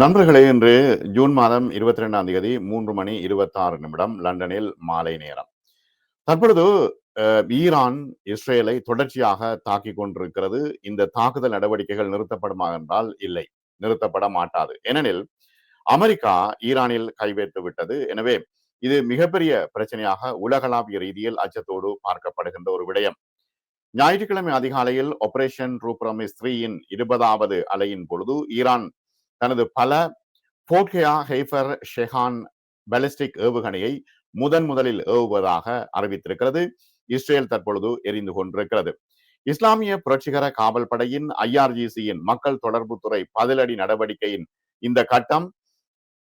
நண்பர்களே இன்று ஜூன் மாதம் இருபத்தி ரெண்டாம் தேதி மூன்று மணி இருபத்தி ஆறு நிமிடம் லண்டனில் மாலை நேரம். தற்பொழுது ஈரான் இஸ்ரேலை தொடர்ச்சியாக தாக்கிக் கொண்டிருக்கிறது. இந்த தாக்குதல் நடவடிக்கைகள் நிறுத்தப்படுமா என்றால் இல்லை நிறுத்தப்பட மாட்டாது. ஏனெனில் அமெரிக்கா ஈரானில் கைவேற்று விட்டது. எனவே இது மிகப்பெரிய பிரச்சனையாக உலகளாவிய ரீதியில் அச்சத்தோடு பார்க்கப்படுகின்ற ஒரு விடயம். ஞாயிற்றுக்கிழமை அதிகாலையில் ஆபரேஷன் ரூப்ரமிஸ் த்ரீயின் இருபதாவது அலையின் பொழுது ஈரான் தனது பல போர்கேயா ஹெய்ஃபர் ஷெஹான் பலிஸ்டிக் ஏவுகணையை முதன் முதலில் ஏவுவதாக அறிவித்திருக்கிறது. இஸ்ரேல் தற்பொழுது எரிந்து கொண்டிருக்கிறது. இஸ்லாமிய புரட்சிகர காவல் படையின் ஐஆர்ஜிசியின் மக்கள் தொடர்புத்துறை பதிலடி நடவடிக்கையின் இந்த கட்டம்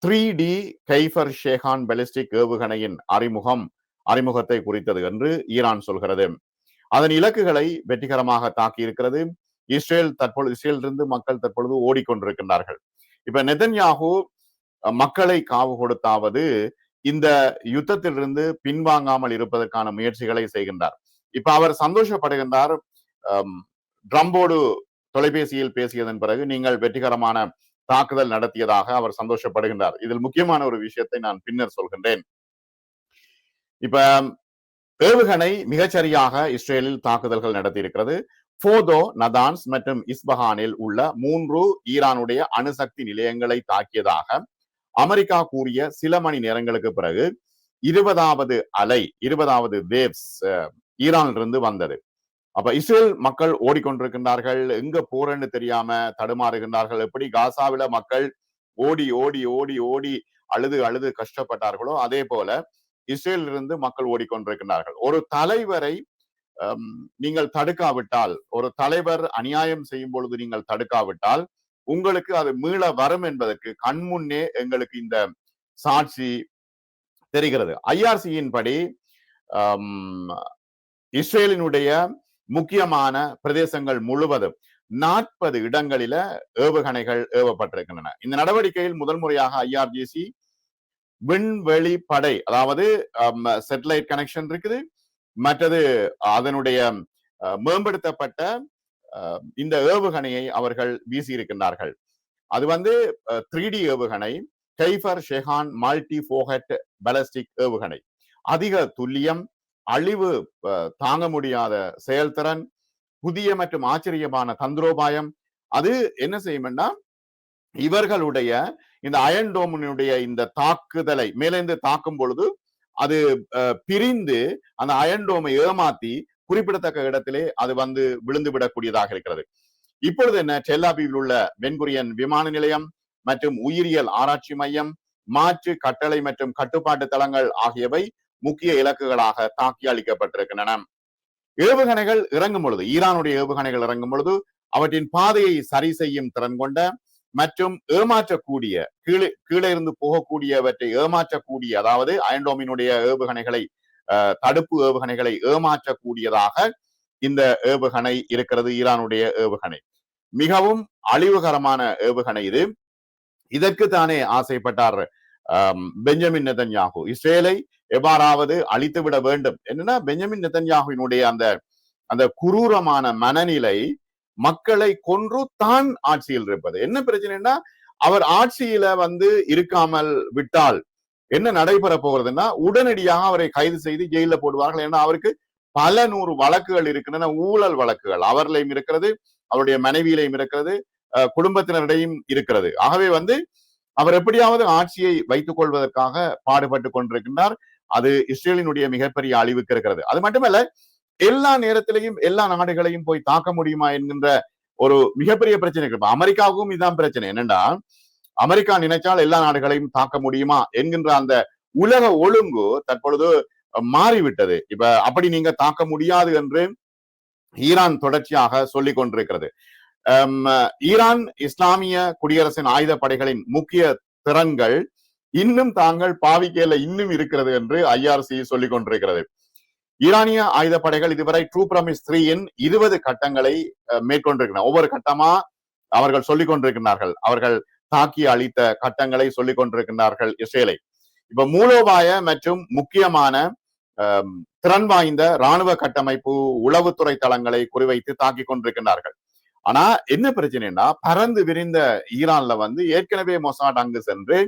three D Kheibar Shekan ballistic ஏவுகணையின் அறிமுகம் அறிமுகத்தை குறித்தது என்று ஈரான் சொல்கிறது. அதன் இலக்குகளை வெற்றிகரமாக தாக்கியிருக்கிறது. இஸ்ரேல் தற்பொழுது இஸ்ரேலிருந்து மக்கள் தற்பொழுது ஓடிக்கொண்டிருக்கின்றார்கள். இப்ப நெதன்யாகு மக்களை காவு கொடுத்தாவது இந்த யுத்தத்திலிருந்து பின்வாங்காமல் இருப்பதற்கான முயற்சிகளை செய்கின்றார். இப்ப அவர் சந்தோஷப்படுகின்றார். ட்ரம்போடு தொலைபேசியில் பேசியதன் பிறகு நீங்கள் வெற்றிகரமான தாக்குதல் நடத்தியதாக அவர் சந்தோஷப்படுகின்றார். இதில் முக்கியமான ஒரு விஷயத்தை நான் பின்னர் சொல்கின்றேன். இப்ப ஏவுகணை மிகச்சரியாக இஸ்ரேலில் தாக்குதல்கள் நடத்தியிருக்கிறது. போதோ நதான்ஸ் மற்றும் இஸ்பஹானில் உள்ள மூன்று ஈரானுடைய அணுசக்தி நிலையங்களை தாக்கியதாக அமெரிக்கா கூறிய சில மணி நேரங்களுக்கு பிறகு இருபதாவது அலை இருபதாவது வேவ்ஸ் ஈரானிலிருந்து வந்தது. அப்ப இஸ்ரேல் மக்கள் ஓடிக்கொண்டிருக்கின்றார்கள் எங்க போறேன்னு தெரியாம தடுமாறுகின்றார்கள். எப்படி காசாவில மக்கள் ஓடி ஓடி ஓடி ஓடி அழுது அழுது கஷ்டப்பட்டார்களோ அதே போல இஸ்ரேலில் இருந்து மக்கள் ஓடிக்கொண்டிருக்கின்றார்கள். ஒரு தலைவரை நீங்கள் தடுக்காவிட்டால் ஒரு தலைவர் அநியாயம் செய்யும் பொழுது நீங்கள் தடுக்காவிட்டால் உங்களுக்கு அது மீள வரும் என்பதற்கு கண்முன்னே எங்களுக்கு இந்த சாட்சி தெரிகிறது. ஐஆர்சியின் படி இஸ்ரேலினுடைய முக்கியமான பிரதேசங்கள் முழுவதும் நாற்பது இடங்களில ஏவுகணைகள் ஏவப்பட்டிருக்கின்றன. இந்த நடவடிக்கையில் முதல் முறையாக ஐஆர்ஜிசி விண்வெளி படை அதாவது சேட்டலைட் கனெக்ஷன் இருக்குது. மற்றது அதனுடைய மேம்படுத்தப்பட்ட இந்த ஏவுகணையை அவர்கள் வீசியிருக்கின்றார்கள். அது வந்து த்ரீ டி ஏவுகணை Kheibar Shekan multi warhead ballistic ஏவுகணை. அதிக துல்லியம் அழிவு தாங்க முடியாத செயல்திறன் புதிய மற்றும் ஆச்சரியமான தந்திரோபாயம். அது என்ன செய்யும்னா இவர்களுடைய இந்த அயன் டோமினுடைய இந்த தாக்குதலை மேலேந்து தாக்கும் பொழுது அது பிரிந்து அந்த அயன்டோமை ஏமாத்தி குறிப்பிடத்தக்க இடத்திலே அது வந்து விழுந்து விடக்கூடியதாக இருக்கிறது. இப்பொழுது என்ன? டெல்லாபியில் உள்ள வெண்குரியன் விமான நிலையம் மற்றும் உயிரியல் ஆராய்ச்சி மையம் மாற்று கட்டளை மற்றும் கட்டுப்பாட்டு தளங்கள் ஆகியவை முக்கிய இலக்குகளாக தாக்கி அளிக்கப்பட்டிருக்கின்றன. ஏவுகணைகள் இறங்கும் பொழுது ஈரானுடைய ஏவுகணைகள் இறங்கும் பொழுது அவற்றின் பாதையை சரி செய்யும் திறன் கொண்ட மற்றும் ஏமாற்றக்கூடிய கீழே கீழே இருந்து போகக்கூடியவற்றை ஏமாற்றக்கூடிய அதாவது அயன்டோமினுடைய ஏவுகணைகளை அஹ், தடுப்பு ஏவுகணைகளை ஏமாற்றக்கூடியதாக இந்த ஏவுகணை இருக்கிறது ஈரானுடைய ஏவுகணை. மிகவும் அழிவுகரமான ஏவுகணை இது. இதற்கு தானே ஆசைப்பட்டார் பெஞ்சமின் நெதன்யாகு. இஸ்ரேலை எவ்வாறாவது அழித்து விட வேண்டும். என்னன்னா பெஞ்சமின் நெதன்யாகுவினுடைய அந்த அந்த குரூரமான மனநிலை மக்களை கொன்று தான் ஆட்சியில் இருப்பது. என்ன பிரச்சனைன்னா அவர் ஆட்சியில வந்து இருக்காமல் விட்டால் என்ன நடைபெற போகிறதுன்னா உடனடியாக அவரை கைது செய்து ஜெயில போடுவார்கள். ஏன்னா அவருக்கு பல நூறு வழக்குகள் இருக்கின்றன. ஊழல் வழக்குகள். அவர்களையும் இருக்கிறது அவருடைய மனைவியிலையும் இருக்கிறது அஹ், குடும்பத்தினரிடையும் இருக்கிறது. ஆகவே வந்து அவர் எப்படியாவது ஆட்சியை வைத்துக் கொள்வதற்காக பாடுபட்டு கொண்டிருக்கின்றார். அது இஸ்ரேலினுடைய மிகப்பெரிய அழிவுக்கு இருக்கிறது. அது மட்டுமல்ல எல்லா நேரத்திலையும் எல்லா நாடுகளையும் போய் தாக்க முடியுமா என்கின்ற ஒரு மிகப்பெரிய பிரச்சனை இருக்கு. அமெரிக்காவுக்கும் இதான் பிரச்சனை. என்னன்னா அமெரிக்கா நினைச்சால் எல்லா நாடுகளையும் தாக்க முடியுமா என்கின்ற அந்த உலக ஒழுங்கு தற்பொழுது மாறிவிட்டது. இப்ப அப்படி நீங்க தாக்க முடியாது என்று ஈரான் தொடர்ச்சியாக சொல்லிக் கொண்டிருக்கிறது. ஈரான் இஸ்லாமிய குடியரசின் ஆயுத படைகளின் முக்கிய திறன்கள் இன்னும் தாங்கள் பாவிக்கையில இன்னும் இருக்கிறது என்று ஐஆர்சி சொல்லிக் கொண்டிருக்கிறது. ஈரானிய ஆயுதப்படைகள் இதுவரை ட்ரூ பிரமிஸ் த்ரீயின் இருபது கட்டங்களை மேற்கொண்டிருக்கின்றன. ஒவ்வொரு கட்டமா அவர்கள் சொல்லிக் கொண்டிருக்கிறார்கள் அவர்கள் தாக்கி அளித்த கட்டங்களை சொல்லிக் கொண்டிருக்கின்றார்கள் இஸ்ரேலை. இப்ப மூலோபாய மற்றும் முக்கியமான திறன் வாய்ந்த ராணுவ கட்டமைப்பு உளவுத்துறை தளங்களை குறிவைத்து தாக்கிக் கொண்டிருக்கின்றார்கள். ஆனா என்ன பிரச்சனைன்னா பறந்து விரிந்த ஈரான்ல வந்து ஏற்கனவே மொசாட் அங்கு சென்று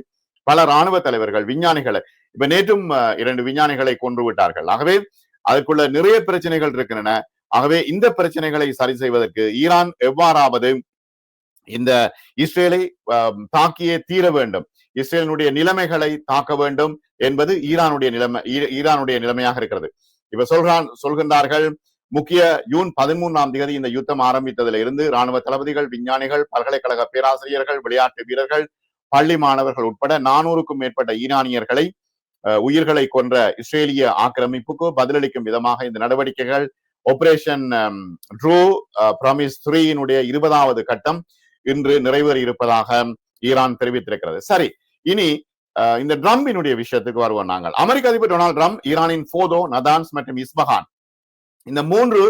பல ராணுவ தலைவர்கள் விஞ்ஞானிகளை இப்ப நேற்றும் இரண்டு விஞ்ஞானிகளை கொன்று விட்டார்கள். ஆகவே அதற்குள்ள நிறைய பிரச்சனைகள் இருக்கின்றன. ஆகவே இந்த பிரச்சனைகளை சரி செய்வதற்கு ஈரான் எவ்வாறாவது இந்த இஸ்ரேலை தாக்கியே தீர வேண்டும். இஸ்ரேலினுடைய நிலைமைகளை தாக்க வேண்டும் என்பது ஈரானுடைய நிலைமை ஈரானுடைய நிலைமையாக இருக்கிறது. இப்ப சொல்றான் சொல்கின்றார்கள் முக்கிய ஜூன் பதிமூன்றாம் தேதி இந்த யுத்தம் ஆரம்பித்ததில் இருந்து ராணுவ தளபதிகள் விஞ்ஞானிகள் பல்கலைக்கழக பேராசிரியர்கள் விளையாட்டு வீரர்கள் பள்ளி மாணவர்கள் உட்பட நானூறுக்கும் மேற்பட்ட ஈரானியர்களை உயிர்களை கொன்ற இஸ்ரேலிய ஆக்கிரமிப்புக்கு பதிலளிக்கும் விதமாக இந்த நடவடிக்கைகள் ஆபரேஷன் ட்ரூ ப்ராமிஸ் த்ரீயினுடைய இருபதாவது கட்டம் இன்று நிறைவேறி இருப்பதாக ஈரான் தெரிவித்திருக்கிறது. சரி இனி இந்த ட்ரம்பினுடைய விஷயத்துக்கு வருவோம் நாங்கள். அமெரிக்க அதிபர் டொனால்டு ட்ரம்ப் ஈரானின் போதோ நதான்ஸ் மற்றும் இஸ்பஹான் இந்த மூன்று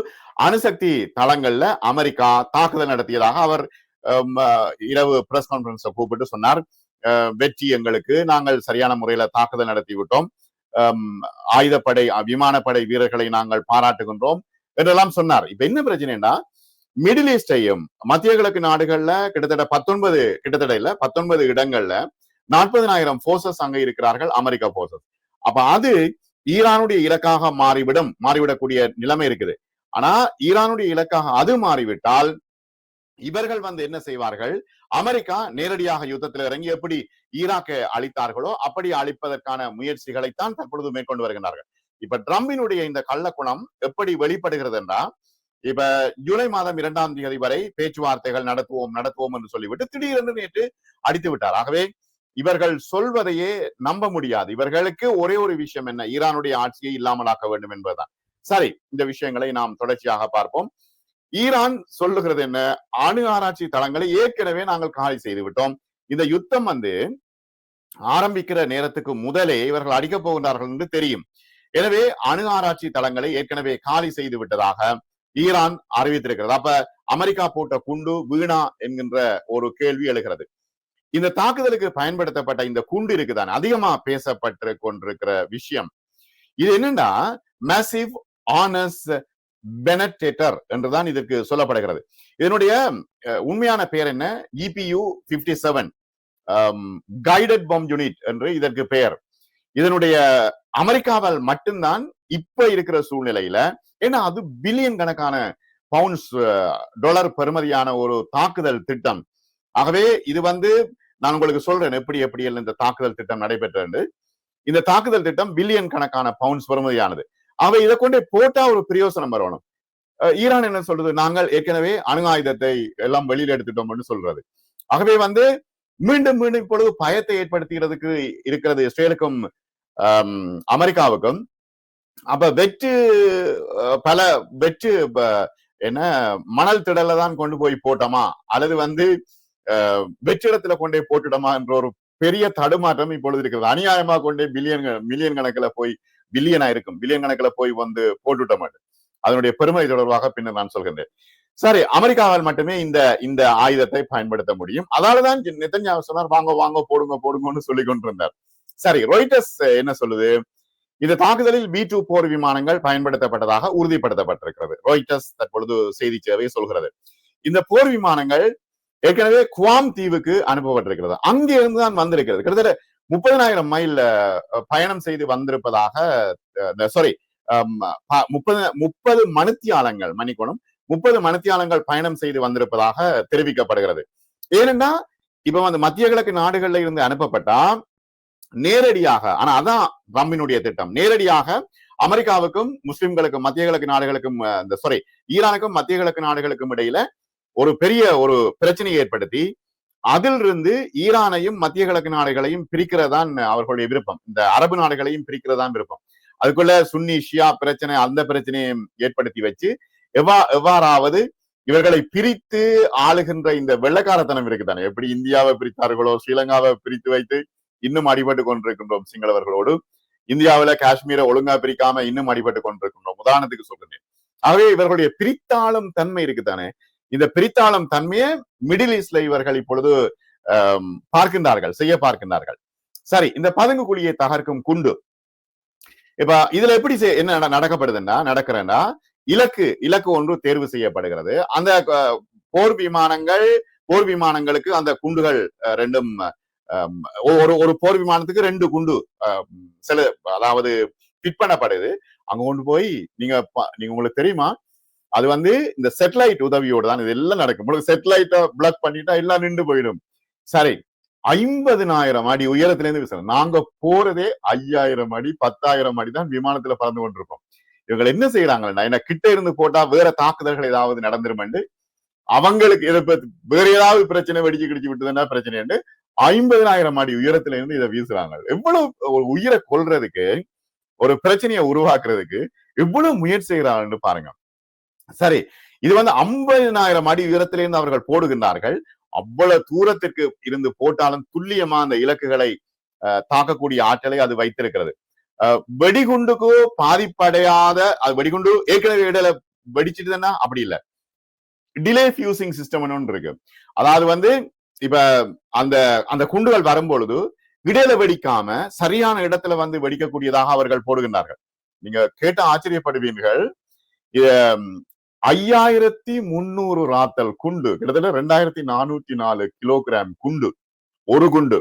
அணுசக்தி தளங்கள்ல அமெரிக்கா தாக்குதல் நடத்தியதாக அவர் இரவு பிரஸ் கான்பரன்ஸை கூப்பிட்டு சொன்னார். வெற்றி எங்களுக்கு. நாங்கள் சரியான முறையில தாக்குதல் நடத்தி விட்டோம் ஆயுதப்படை விமானப்படை வீரர்களை நாங்கள் பாராட்டுகின்றோம் என்றெல்லாம் சொன்னார். இப்ப என்ன பிரச்சனைன்னா மிடில் ஈஸ்டையும் மத்திய கிழக்கு நாடுகள்ல கிட்டத்தட்ட பத்தொன்பது கிட்டத்தட்ட இல்ல பத்தொன்பது இடங்கள்ல நாற்பதனாயிரம் போர்சஸ் அங்க இருக்கிறார்கள் அமெரிக்கா போர்சஸ் அப்ப அது ஈரானுடைய இலக்காக மாறிவிடும் மாறிவிடக்கூடிய நிலைமை இருக்குது. ஆனா ஈரானுடைய இலக்காக அது மாறிவிட்டால் இவர்கள் வந்து என்ன செய்வார்கள்? அமெரிக்கா நேரடியாக யுத்தத்தில் இறங்கி எப்படி ஈராக்கை அழித்தார்களோ அப்படி அழிப்பதற்கான முயற்சிகளைத்தான் தற்பொழுது மேற்கொண்டு வருகின்றார்கள். இப்ப ட்ரம்பினுடைய இந்த கள்ளக்குணம் எப்படி வெளிப்படுகிறது என்றால் இப்ப ஜூலை மாதம் இரண்டாம் தேதி வரை பேச்சுவார்த்தைகள் நடத்துவோம் நடத்துவோம் என்று சொல்லிவிட்டு திடீரென்று நேற்று அடித்து விட்டார். ஆகவே இவர்கள் சொல்வதையே நம்ப முடியாது. இவர்களுக்கு ஒரே ஒரு விஷயம் என்ன? ஈரானுடைய ஆட்சியை இல்லாமலாக்க வேண்டும் என்பதுதான். சரி இந்த விஷயங்களை நாம் தொடர்ச்சியாக பார்ப்போம். ஈரான் சொல்லுகிறது என்ன? அணு ஆராய்ச்சி தளங்களை ஏற்கனவே நாங்கள் காலி செய்து விட்டோம் இந்த யுத்தம் வந்து ஆரம்பிக்கிற நேரத்துக்கு முதலே இவர்கள் அடிக்கப் போகின்றார்கள் என்று தெரியும். எனவே அணு ஆராய்ச்சி தளங்களை ஏற்கனவே காலி செய்து விட்டதாக ஈரான் அறிவித்திருக்கிறது. அப்ப அமெரிக்கா போட்ட குண்டு வீணா என்கின்ற ஒரு கேள்வி எழுகிறது. இந்த தாக்குதலுக்கு பயன்படுத்தப்பட்ட இந்த குண்டு இருக்குதானே அதிகமா பேசப்பட்டு கொண்டிருக்கிற விஷயம். இது என்னன்னா மேசிவ் ஆனஸ் பெனட்டேட்டர் என்றுதான் இதற்கு சொல்லப்படுகிறது. இதனுடைய உண்மையான பெயர் என்ன? GBU fifty seven guided bomb unit என்று இதற்கு பெயர். இதனுடைய அமெரிக்காவால் மட்டும்தான் இப்ப இருக்கிற சூழ்நிலையில ஏன்னா அது பில்லியன் கணக்கான பவுண்ட்ஸ் டாலர் பெறுமதியான ஒரு தாக்குதல் திட்டம். ஆகவே இது வந்து நான் உங்களுக்கு சொல்றேன் எப்படி எப்படி எல்லாம் இந்த தாக்குதல் திட்டம் நடைபெற்றது. இந்த தாக்குதல் திட்டம் பில்லியன் கணக்கான பவுண்ட்ஸ் பெறுமதியானது. அவை இதை கொண்டு போட்டா ஒரு பிரயோசனம் வரணும். ஈரான் என்ன சொல்றது? நாங்கள் ஏற்கனவே அணு ஆயுதத்தை எல்லாம் வெளியில எடுத்துட்டோம்னு சொல்றது. ஆகவே வந்து மீண்டும் மீண்டும் இப்பொழுது பயத்தை ஏற்படுத்துகிறதுக்கு இருக்கிறது இஸ்ரேலுக்கும் அமெரிக்காவுக்கும். அப்ப வெற்று பல வெற்று என்ன மணல் திடல தான் கொண்டு போய் போட்டோமா? அல்லது வந்து அஹ், வெற்றிடத்துல கொண்டே போட்டுடமா என்ற ஒரு பெரிய தடுமாற்றம் இப்பொழுது இருக்கிறது. அநியாயமா கொண்டே பில்லியன் மில்லியன் கணக்கில் போய் பில்லியனா இருக்கும். பில்லியன் கணக்கில் போய் வந்து போட்டுட்டோம் அதனுடைய பெருமை தொடர்பாக பின்னர் நான் சொல்கின்றேன். சரி அமெரிக்காவால் மட்டுமே இந்த இந்த ஆயுதத்தை பயன்படுத்த முடியும். அதாலதான் நிதன்யாவு சொன்னார் வாங்க வாங்க போடுங்க போடுங்கன்னு சொல்லி கொண்டிருந்தார். சரி ரொய்டர்ஸ் என்ன சொல்லுது? இந்த தாக்குதலில் பி டூ போர் விமானங்கள் பயன்படுத்தப்பட்டதாக உறுதிப்படுத்தப்பட்டிருக்கிறது. ராய்டர்ஸ் தற்பொழுது செய்தி சேவை சொல்கிறது. இந்த போர் விமானங்கள் ஏற்கனவே குவாம் தீவுக்கு அனுப்பப்பட்டிருக்கிறது. அங்கிருந்து தான் வந்திருக்கிறது. கிட்டத்தட்ட முப்பதனாயிரம் மைல் பயணம் செய்து வந்திருப்பதாக சாரி முப்பது முப்பது மணித்தியாலங்கள் மணிக்கோணம் முப்பது மணித்தியாலங்கள் பயணம் செய்து வந்திருப்பதாக தெரிவிக்கப்படுகிறது. ஏனென்றா இப்ப வந்து மத்திய கிழக்கு நாடுகள்ல இருந்து அனுப்பப்பட்டா நேரடியாக ஆனா அதான் ட்ரம்பினுடைய திட்டம். நேரடியாக அமெரிக்காவுக்கும் முஸ்லிம்களுக்கும் மத்திய கிழக்கு நாடுகளுக்கும் இந்த சாரி ஈரானுக்கும் மத்திய கிழக்கு நாடுகளுக்கும் இடையில ஒரு பெரிய ஒரு பிரச்சனையை ஏற்படுத்தி அதிலிருந்து ஈரானையும் மத்திய கிழக்கு நாடுகளையும் பிரிக்கிறதான் அவர்களுடைய விருப்பம். இந்த அரபு நாடுகளையும் பிரிக்கிறதான் விருப்பம். அதுக்குள்ள சுன்னி ஷியா பிரச்சனை அந்த பிரச்சனையும் ஏற்படுத்தி வச்சு எவ்வா எவ்வாறாவது இவர்களை பிரித்து ஆளுகின்ற இந்த வெள்ளக்காரத்தனம் இருக்குதானே? எப்படி இந்தியாவை பிரித்தார்களோ ஸ்ரீலங்காவை பிரித்து வைத்து இன்னும் அடிபட்டு கொண்டிருக்கின்றோம் சிங்களவர்களோடு. இந்தியாவில காஷ்மீரை ஒழுங்கா பிரிக்காம இன்னும் அடிபட்டு கொண்டிருக்கின்றோம். உதாரணத்துக்கு சொல்றேன். ஆகவே இவர்களுடைய பிரித்தாளும் தன்மை இருக்குதானே? இந்த பிரித்தாளம் தன்மையை மிடில் ஈஸ்ட்ல இவர்கள் இப்பொழுது பார்க்கின்றார்கள் செய்ய பார்க்கின்றார்கள். சரி இந்த பதுங்கு குழியை தகர்க்கும் குண்டு. இப்ப இதுல எப்படி என்ன நடக்கப்படுதுன்னா நடக்கிறேன்னா இலக்கு இலக்கு ஒன்று தேர்வு செய்யப்படுகிறது. அந்த போர் விமானங்கள் போர் விமானங்களுக்கு அந்த குண்டுகள் அஹ், ரெண்டும் ஒரு ஒரு போர் விமானத்துக்கு ரெண்டு குண்டு அஹ், சில அதாவது ஃபிட் பண்ணப்படுது. அங்க கொண்டு போய் நீங்க நீங்க உங்களுக்கு தெரியுமா? அது வந்து இந்த செட்டலைட் உதவியோடு தான் இது எல்லாம் நடக்கும். உங்களுக்கு செட்டலைட்டை பிளக் பண்ணிட்டா எல்லாம் நின்று போயிடும். சரி ஐம்பதுனாயிரம் அடி உயரத்துல இருந்து வீசுறோம் நாங்க போறதே ஐயாயிரம் அடி பத்தாயிரம் அடி தான் விமானத்துல பறந்து கொண்டிருக்கோம். இவங்க என்ன செய்யறாங்கன்னா என்ன கிட்ட இருந்து போட்டா வேற தாக்குதல்கள் ஏதாவது நடந்துருமெண்டு. அவங்களுக்கு இதை பத்தி வேற ஏதாவது பிரச்சனை வெடிச்சு கிடிச்சு விட்டுதுன்னா பிரச்சனை ஐம்பதனாயிரம் அடி உயரத்துல இருந்து இதை வீசுறாங்க. எவ்வளவு ஒரு உயிரை கொல்றதுக்கு ஒரு பிரச்சனையை உருவாக்குறதுக்கு எவ்வளவு முயற்சி செய்கிறாங்கன்னு பாருங்க. சரி. இது வந்து ஐம்பதினாயிரம் அடி உயரத்திலிருந்து அவர்கள் போடுகின்றார்கள். அவ்வளவு தூரத்திற்கு இருந்து போட்டாலும் துல்லியமா அந்த இலக்குகளை அஹ், தாக்கக்கூடிய ஆற்றலை அது வைத்திருக்கிறது. வெடிகுண்டுக்கு பாதிப்படையாத அது வெடிகுண்டு ஏற்கனவே இடையில வெடிச்சிட்டுதுன்னா அப்படி இல்லை. டிலே ஃபியூசிங் சிஸ்டம் ஒன்று இருக்கு. அதாவது வந்து இப்ப அந்த அந்த குண்டுகள் வரும்பொழுது இடையில வெடிக்காம சரியான இடத்துல வந்து வெடிக்கக்கூடியதாக அவர்கள் போடுகின்றார்கள். நீங்க கேட்ட ஆச்சரியப்படுவீர்கள். ஐயாயிரத்தி முன்னூறு ராத்தல் குண்டு கிட்டத்தட்ட ரெண்டாயிரத்தி நானூத்தி நாலு கிலோகிராம் குண்டு ஒரு குண்டு.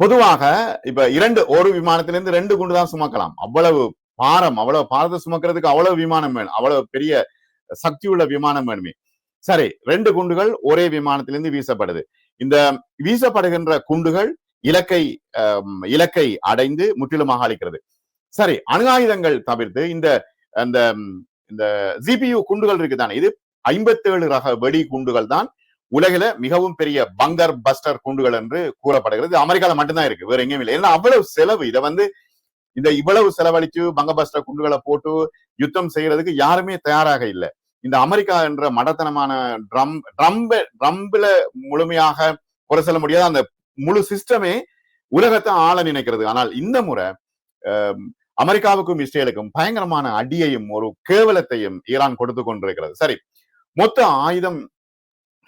பொதுவாக இப்ப இரண்டு ஒரு விமானத்திலிருந்து ரெண்டு குண்டு தான் சுமக்கலாம். அவ்வளவு பாரம் அவ்வளவு பாரத்தை சுமக்கிறதுக்கு அவ்வளவு விமானம் வேணும் அவ்வளவு பெரிய சக்தி உள்ள விமானம் வேணுமே. சரி ரெண்டு குண்டுகள் ஒரே விமானத்திலிருந்து வீசப்படுது. இந்த வீசப்படுகின்ற குண்டுகள் இலக்கை இலக்கை அடைந்து முற்றிலுமாக அளிக்கிறது சரி அணு ஆயுதங்கள் தவிர்த்து இந்த அந்த இந்த ஜிபியு குண்டுகள் இருக்குதானே? இது ஐம்பத்தேழு ரக வெடி குண்டுகள் தான். உலகில மிகவும் பெரிய பங்கர் பஸ்டர் குண்டுகள் என்று கூறப்படுகிறது. அமெரிக்கால மட்டும்தான் இருக்கு வேற எங்கேயும் இல்லை. ஏன்னா அவ்வளவு செலவு. இதை வந்து இந்த இவ்வளவு செலவழிச்சு பங்க பஸ்டர் குண்டுகளை போட்டு யுத்தம் செய்யறதுக்கு யாருமே தயாராக இல்லை. இந்த அமெரிக்கா என்ற மடத்தனமான ட்ரம் ட்ரம்ப ட்ரம்ப்ல முழுமையாக குறை சொல்ல முடியாத அந்த முழு சிஸ்டமே உலகத்தை ஆள நினைக்கிறது. ஆனால் இந்த முறை அஹ், அமெரிக்காவுக்கும் இஸ்ரேலுக்கும் பயங்கரமான அடியையும் ஒரு கேவலத்தையும் ஈரான் கொடுத்து கொண்டிருக்கிறது. சரி மொத்த ஆயுதம்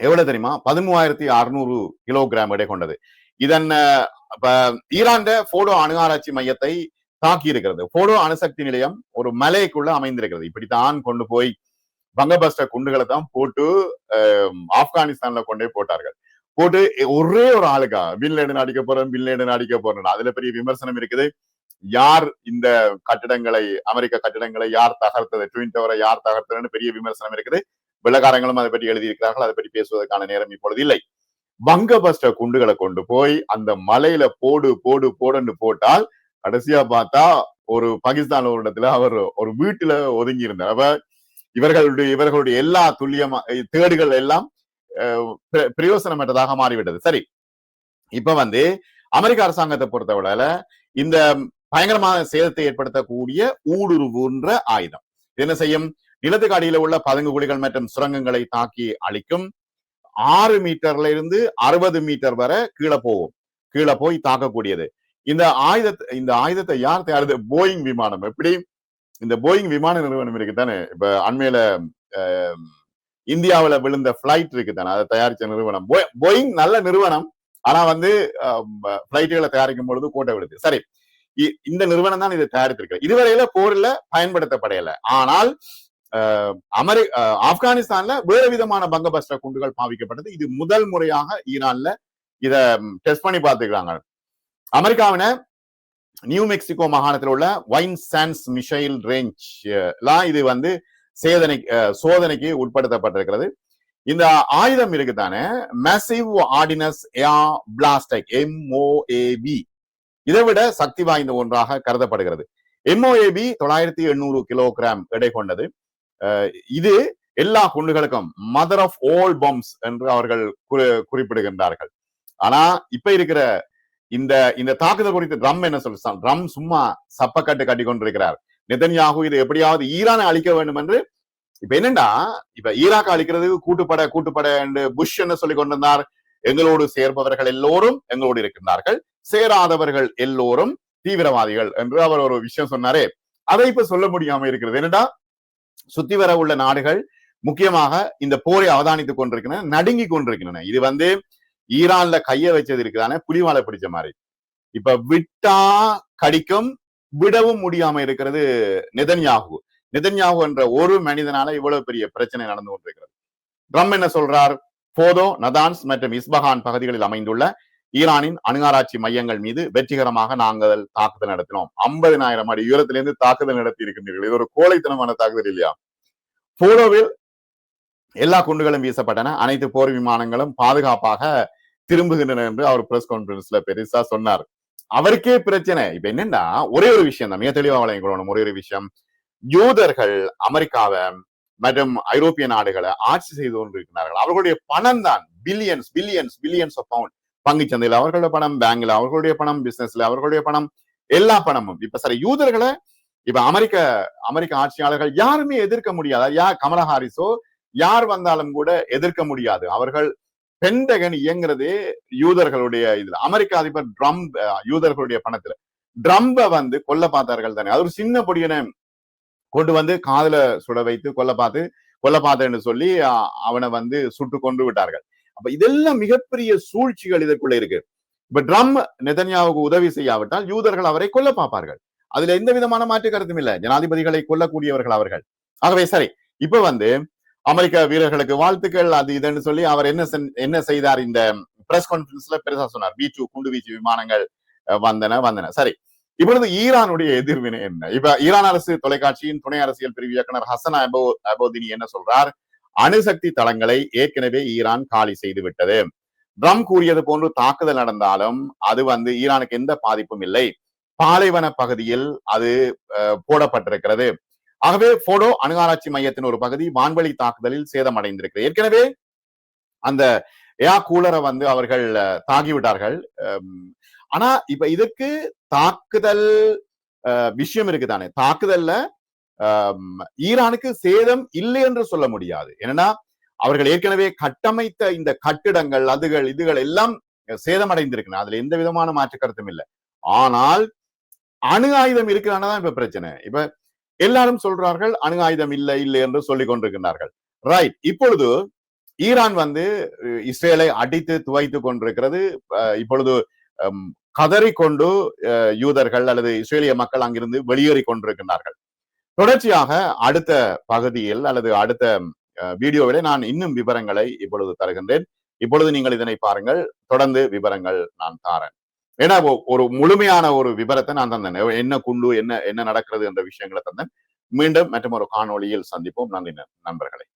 எவ்வளவு தெரியுமா? பதிமூவாயிரத்தி அறுநூறு கிலோகிராம் எடை கொண்டது. இதன் ஈரான் போடோ அணு ஆராய்ச்சி மையத்தை தாக்கி இருக்கிறது போடோ அணுசக்தி நிலையம் ஒரு மலைக்குள்ள அமைந்திருக்கிறது. இப்படித்தான் கொண்டு போய் பங்கபஸ்டர் குண்டுகளை தான் போட்டு ஆப்கானிஸ்தான்ல கொண்டே போட்டார்கள். போட்டு ஒரே ஒரு ஆளுக்கா? பின்லேடன் அடிக்க போறேன் பின்லேடன் அடிக்க போறேன். அதுல பெரிய விமர்சனம் இருக்குது. யார் இந்த கட்டிடங்களை அமெரிக்க கட்டிடங்களை யார் தகர்த்தது? ட்வின் டவரை யார் தகர்த்ததுன்னு பெரிய விமர்சனம் இருக்குது. வெள்ளக்காரங்களும் அதை பற்றி எழுதியிருக்கிறார்கள். அதை பற்றி பேசுவதற்கான நேரம் இப்பொழுது இல்லை. பங்கபஸ்டர் குண்டுகளை கொண்டு போய் அந்த மலையில போடு போடு போடுன்னு போட்டால் கடைசியா பார்த்தா ஒரு பாகிஸ்தான் ஒரு இடத்துல அவர் ஒரு வீட்டுல ஒதுங்கி இருந்தார் அப்ப இவர்களுடைய இவர்களுடைய எல்லா துல்லியமா தேடுகள் எல்லாம் அஹ், பிரயோசனமற்றதாக மாறிவிட்டது. சரி. இப்ப வந்து அமெரிக்க அரசாங்கத்தை பொறுத்தவரையில இந்த பயங்கரமான சேதத்தை ஏற்படுத்தக்கூடிய ஊடுருவுன்ற ஆயுதம். என்ன செய்யும்? நிலத்துக்கு அடியில உள்ள பதுங்கு குழிகள் மற்றும் சுரங்கங்களை தாக்கி அழிக்கும். ஆறு மீட்டர்ல இருந்து அறுபது மீட்டர் வரை கீழே போகும். கீழே போய் தாக்கக்கூடியது. இந்த ஆயுதத்தை இந்த ஆயுதத்தை யார் தயாரிது போயிங் விமானம். எப்படி? இந்த போயிங் விமான நிறுவனம் இருக்கு தானே இப்ப அண்மையில அஹ், இந்தியாவுல விழுந்த பிளைட் இருக்கு தானே அதை தயாரிச்ச நிறுவனம். போயிங் நல்ல நிறுவனம். ஆனா வந்து பிளைட்டுகளை தயாரிக்கும் பொழுது கோட்டை விடுது சரி. இந்த நிறுவனம் தான் இதை தயாரித்திருக்கிறது. இதுவரையில போர்ல பயன்படுத்தப்படையல ஆனால் அமெரி ஆப்கானிஸ்தான்ல வேறு விதமான பங்கபஸ்டர் குண்டுகள் பாவிக்கப்பட்டது. இது முதல் முறையாக ஈரான்ல இத டெஸ்ட் பண்ணி பார்த்துக்கிறாங்க அமெரிக்காவின நியூ மெக்சிகோ மாகாணத்தில் உள்ள வைன் சான்ஸ் மிஷைல் ரேஞ்ச் எல்லாம் இது வந்து சேதனை சோதனைக்கு உட்படுத்தப்பட்டிருக்கிறது. இந்த ஆயுதம் இருக்குதானே? Massive ordnance air blast MOAB இதை விட சக்தி வாய்ந்த ஒன்றாக கருதப்படுகிறது. எம்ஓஏபி தொள்ளாயிரத்தி எண்ணூறு கிலோகிராம் எடை கொண்டது. இது எல்லா குண்டுகளுக்கும் மதர் ஆஃப் ஓல் பம்ப்ஸ் என்று அவர்கள் குறிப்பிடுகின்றார்கள். ஆனா இப்ப இருக்கிற இந்த இந்த தாக்குதல் குறித்து ட்ரம் என்ன சொல்றான் ட்ரம் சும்மா சப்பக்கட்டு கட்டி கொண்டிருக்கிறார். நிதன்யாகு இது எப்படியாவது ஈரானை அழிக்க வேண்டும் என்று இப்ப என்னண்டா? இப்ப ஈராக் அழிக்கிறதுக்கு கூட்டுப்பட கூட்டுப்பட என்று புஷ் என்ன சொல்லி கொண்டிருந்தார்? எங்களோடு சேர்பவர்கள் எல்லோரும் எங்களோடு இருக்கின்றார்கள். சேராதவர்கள் எல்லோரும் தீவிரவாதிகள் என்று அவர் ஒரு விஷயம் சொன்னாரே. அதை இப்ப சொல்ல முடியாம இருக்கிறது. என்னடா? சுத்தி வர உள்ள நாடுகள் முக்கியமாக இந்த போரை அவதானித்துக் கொண்டிருக்கின்றன நடுங்கி கொண்டிருக்கின்றன. இது வந்து ஈரான்ல கைய வச்சது இருக்குதானே? புலிவாலை பிடிச்ச மாதிரி. இப்ப விட்டா கடிக்கும் விடவும் முடியாம இருக்கிறது நிதன்யாகு. நிதன்யாகு என்ற ஒரு மனிதனால இவ்வளவு பெரிய பிரச்சனை நடந்து கொண்டிருக்கிறது. ட்ரம் என்ன சொல்றார்? போதோ நதான்ஸ் மற்றும் இஸ்பஹான் பகுதிகளில் அமைந்துள்ள ஈரானின் அணுகாராய்ச்சி மையங்கள் மீது வெற்றிகரமாக நாங்கள் தாக்குதல் நடத்தினோம். ஐம்பதினாயிரம் அடி உயரத்திலிருந்து தாக்குதல் நடத்தி இருக்கின்றீர்கள் இது ஒரு கோழைத்தனமான தாக்குதல் இல்லையா? போலோவில் எல்லா குண்டுகளும் வீசப்பட்டன. அனைத்து போர் விமானங்களும் பாதுகாப்பாக திரும்புகின்றன என்று அவர் பிரஸ் கான்பரன்ஸ்ல பெருசா சொன்னார். அவருக்கே பிரச்சனை. இப்ப என்னன்னா ஒரே ஒரு விஷயம் தான். மிக தெளிவா வழங்கிக்கொள்ளணும் ஒரே ஒரு விஷயம். யூதர்கள் அமெரிக்காவை மற்றும் ஐரோப்பிய நாடுகளை ஆட்சி செய்து கொண்டிருக்கிறார்கள். அவர்களுடைய பணம் தான் billions billions billions of pound பங்கு சந்தையில் அவர்களோட பணம் பேங்க்ல அவர்களுடைய பணம் பிசினஸ்ல அவர்களுடைய பணம் எல்லா பணமும். இப்ப சரி யூதர்களை இப்ப அமெரிக்க அமெரிக்க ஆட்சியாளர்கள் யாருமே எதிர்க்க முடியாது. யார் கமலா ஹாரிஸோ யார் வந்தாலும் கூட எதிர்க்க முடியாது. அவர்கள் பென்டகன் இயங்குறதே யூதர்களுடைய இதுல. அமெரிக்க அதிபர் ட்ரம் யூதர்களுடைய பணத்துல. ட்ரம்ப வந்து கொல்ல பார்த்தார்கள் தானே. அது ஒரு சின்ன பொடியனை கொண்டு வந்து காதுல சுட வைத்து கொல்ல பார்த்து கொல்ல பார்த்தேன்னு சொல்லி அவனை வந்து சுட்டு கொண்டு விட்டார்கள். அப்ப இதெல்லாம் மிகப்பெரிய சூழ்ச்சிகள் இதற்குள்ள இருக்கு. இப்ப ட்ரம் நெதன்யாவுக்கு உதவி செய்யாவிட்டால் யூதர்கள் அவரை கொல்ல பார்ப்பார்கள். அதுல எந்த விதமான மாற்று கருத்தும் இல்ல. ஜனாதிபதிகளை கொல்லக்கூடியவர்கள் அவர்கள். ஆகவே சரி இப்ப வந்து அமெரிக்க வீரர்களுக்கு வாழ்த்துக்கள் அது இதுன்னு சொல்லி அவர் என்ன என்ன செய்தார்? இந்த பிரஸ் கான்பரன்ஸ்ல பெருசா சொன்னார். பி டூ குண்டு வீச்சு விமானங்கள் வந்தன வந்தன. சரி இப்பொழுது ஈரானுடைய எதிர்வினை என்ன? இப்ப ஈரான் அரசு தொலைக்காட்சியின் துணை அரசியல் பிரிவு இயக்குனர் ஹசன் அபோ அபோதினி என்ன சொல்றார்? அணுசக்தி தளங்களை ஏற்கனவே ஈரான் காலி செய்து விட்டது. ட்ரம் கூறியது போன்று தாக்குதல் நடந்தாலும் அது வந்து ஈரானுக்கு எந்த பாதிப்பும் இல்லை. பாலைவன பகுதியில் அது போடப்பட்டிருக்கிறது. ஆகவே போடோ அணுகாராய்ச்சி மையத்தின் ஒரு பகுதி வான்வழி தாக்குதலில் சேதமடைந்திருக்கிறது. ஏற்கனவே அந்த ஏயா கூலரை வந்து அவர்கள் தாகிவிட்டார்கள் ஆனா இப்ப இதுக்கு தாக்குதல் விஷயம் இருக்குதானே? தாக்குதல்ல ஈரானுக்கு சேதம் இல்லை என்று சொல்ல முடியாது. என்னன்னா அவர்கள் ஏற்கனவே கட்டமைத்த இந்த கட்டிடங்கள் அதுகள் இதுகள் எல்லாம் சேதமடைந்திருக்கணும் அதுல எந்த விதமான மாற்று கருத்தும் இல்லை. ஆனால் அணு ஆயுதம் இருக்கிறானதான் இப்ப பிரச்சனை. இப்ப எல்லாரும் சொல்றார்கள் அணு ஆயுதம் இல்லை இல்லை என்று சொல்லிக் கொண்டிருக்கிறார்கள் ரைட் இப்பொழுது ஈரான் வந்து இஸ்ரேலை அடித்து துவைத்து கொண்டிருக்கிறது. இப்பொழுது கதறிக்கொண்டு யூதர்கள் அல்லது இஸ்ரேலிய மக்கள் அங்கிருந்து வெளியேறி கொண்டிருக்கிறார்கள் தொடர்ச்சியாக அடுத்த பகுதியில் அல்லது அடுத்த வீடியோவிலே நான் இன்னும் விவரங்களை இப்பொழுது தருகின்றேன். இப்பொழுது நீங்கள் இதனை பாருங்கள். தொடர்ந்து விவரங்கள் நான் தாரேன். ஏன்னா ஒரு முழுமையான ஒரு விவரத்தை நான் தந்தேன். என்ன குண்டு என்ன என்ன நடக்கிறது என்ற விஷயங்களை தந்தேன். மீண்டும் மற்றும் ஒரு காணொளியில் சந்திப்போம். நன்றி நண்பர்களை.